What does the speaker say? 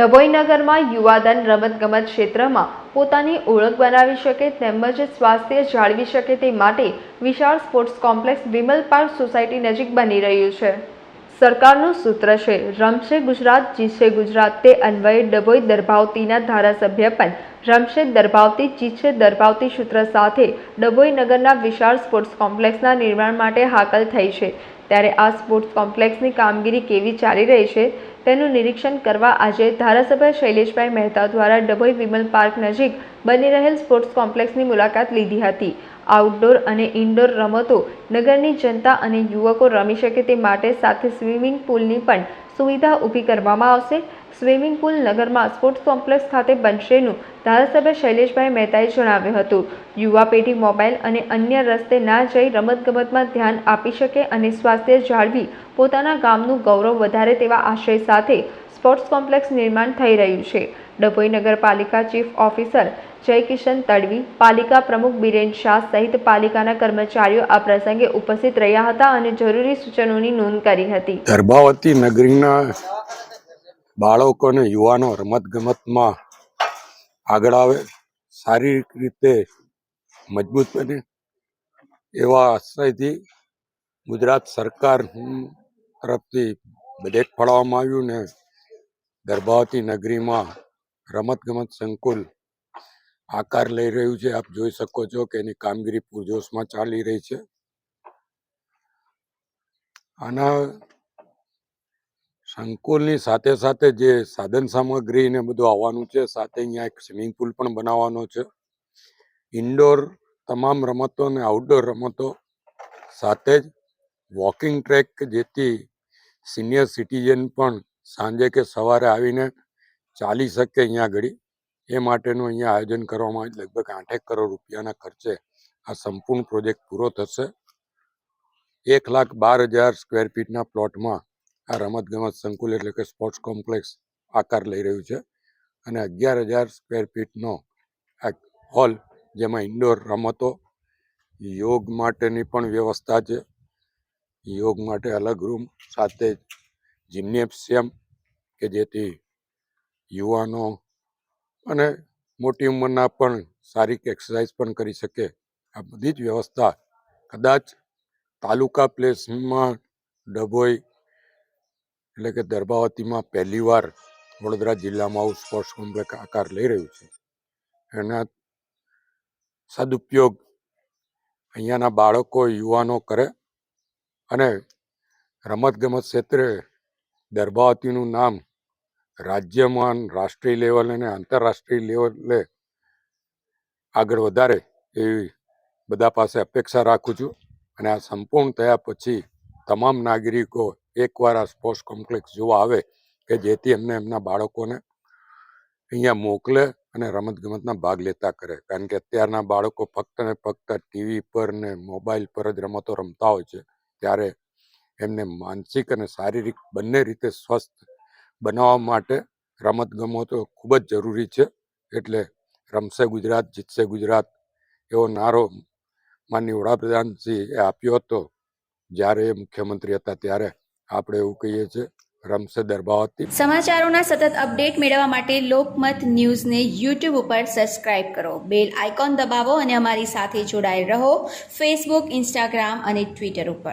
ડભોઈ નગરમાં યુવાધન રમતગમત ક્ષેત્રમાં પોતાની ઓળખ બનાવી શકે તેમજ સ્વાસ્થ્ય જાળવી શકે તે માટે વિશાળ sports complex Vimal park society નજીક બની રહ્યું છે. સરકારનું સૂત્ર છે, રમશે ગુજરાત, જીતશે ગુજરાત. તે અન્વયે ડભોઈ દરભાવતીના ધારાસભ્ય પણ રમશે દરભાવતી, જીતશે દરભાવતી સૂત્ર સાથે ડભોઈ નગરના વિશાળ સ્પોર્ટ્સ કોમ્પ્લેક્સના નિર્માણ માટે હાકલ થઈ છે. ત્યારે આ સ્પોર્ટ્સ કોમ્પ્લેક્સની કામગીરી કેવી ચાલી રહી છે તેનું નિરીક્ષણ કરવા આજે ધારાસભ્ય શૈલેષભાઈ મહેતા દ્વારા ડભોઈ વિમલ પાર્ક નજીક બની રહેલ સ્પોર્ટ્સ કોમ્પ્લેક્સની મુલાકાત લીધી હતી. આઉટડોર અને ઇન્ડોર રમતો નગરની જનતા અને યુવકો રમી શકે તે માટે સાથે સ્વિમિંગ પુલની પણ સુવિધા ઊભી કરવામાં આવશે. સ્વિમિંગ પુલ નગરમાં સ્પોર્ટ્સ કોમ્પ્લેક્સ ખાતે બનશેનું ધારાસભ્ય શૈલેષભાઈ મહેતાએ જણાવ્યું હતું. યુવા પેઢી મોબાઈલ અને અન્ય રસ્તે ના જઈ રમતગમતમાં ધ્યાન આપી શકે અને સ્વાસ્થ્ય જાળવી પોતાના ગામનું ગૌરવ વધારે તેવા આશય સાથે સ્પોર્ટ્સ કોમ્પ્લેક્સ નિર્માણ થઈ રહ્યું છે. ડભોઈ નગરપાલિકા ચીફ ઓફિસર જયકિશન તડવી, પાલિકા પ્રમુખ બિરેન શાહ સહિત પાલિકાના કર્મચારીઓ આ પ્રસંગે ઉપસ્થિત રહ્યા હતા અને જરૂરી સૂચનોની નોંધ કરી હતી. ગર્ભાવતી નગરીના બાળકો અને યુવાનો રમતગમતમાં આગળ આવે, શારીરિક રીતે મજબૂત બને એવા આશયથી ગુજરાત સરકાર તરફથી બજેટ ફાળવવામાં આવ્યું ને ગર્ભાવતી નગરીમાં રમતગમત સંકુલ આકાર લઈ રહ્યું છે. આપ જોઈ શકો છો કે એની કામગીરી પૂરજોશમાં ચાલી રહી છે. આના સંકુલની સાથે સાથે જે સાધન સામગ્રી ને બધું આવવાનું છે, સાથે અહીંયા એક સ્વિમિંગ પુલ પણ બનાવવાનો છે. ઇન્ડોર તમામ રમતો અને આઉટડોર રમતો સાથે જ વોકિંગ ટ્રેક જેથી સિનિયર સિટીઝન પણ સાંજે કે સવારે આવીને ચાલી શકે અહીંયા આગળ. એ માટેનું અહીંયા આયોજન કરવામાં લગભગ આઠેક કરોડ રૂપિયાના ખર્ચે આ સંપૂર્ણ પ્રોજેક્ટ પૂરો થશે. એક લાખ બાર હજાર સ્ક્વેર ફીટના પ્લોટમાં આ રમતગમત સંકુલ એટલે કે સ્પોર્ટ્સ કોમ્પ્લેક્સ આકાર લઈ રહ્યું છે અને અગિયાર હજાર સ્ક્વેર ફીટનો આ હોલ જેમાં ઇન્ડોર રમતો, યોગ માટેની પણ વ્યવસ્થા છે. યોગ માટે અલગ રૂમ, સાથે જિમ્નેશિયમ કે જેથી યુવાનો અને મોટી ઉંમરના પણ શારીરિક એક્સરસાઇઝ પણ કરી શકે. આ બધી જ વ્યવસ્થા કદાચ તાલુકા પ્લેસમાં ડભોઈ એટલે કે દર્ભાવતીમાં પહેલીવાર વડોદરા જિલ્લામાં આવું સ્પોર્ટ્સ કોમ્પ્લેક્સ આકાર લઈ રહ્યું છે. એના સદુપયોગ અહીંયાના બાળકો, યુવાનો કરે અને રમતગમત ક્ષેત્રે દર્ભાવતીનું નામ રાજ્યમાં રાષ્ટ્રીય લેવલે અને આંતરરાષ્ટ્રીય લેવલે આગળ વધારે એવી બધા પાસે અપેક્ષા રાખું છું. અને આ સંપૂર્ણ થયા પછી તમામ નાગરિકો એકવાર આ સ્પોર્ટ્સ કોમ્પ્લેક્સ જોવા આવે કે જેથી એમને એમના બાળકોને અહીંયા મોકલે અને રમતગમતના ભાગ લેતા કરે. કારણ કે અત્યારના બાળકો ફક્ત ને ફક્ત ટીવી પર ને મોબાઈલ પર જ રમતો રમતા હોય છે. ત્યારે એમને માનસિક અને શારીરિક બંને રીતે સ્વસ્થ બનાવવા માટે રમતગમતો ખૂબ જ જરૂરી છે. એટલે રમશે ગુજરાત, જીતશે ગુજરાત, એવો નારો માનનીય વડાપ્રધાનશ્રીએ આપ્યો હતો. જ્યારે એ મુખ્યમંત્રી હતા ત્યારે આપણે એવું કહીએ છીએ, રમશે દરબાવતી સમાચારોના સતત અપડેટ મેળવવા માટે લોકમત ન્યૂઝને યુટ્યુબ ઉપર સબસ્ક્રાઇબ કરો. બેલ આઇકોન દબાવો અને અમારી સાથે જોડાયેલ રહો. ફેસબુક, ઇન્સ્ટાગ્રામ અને ટ્વિટર ઉપર.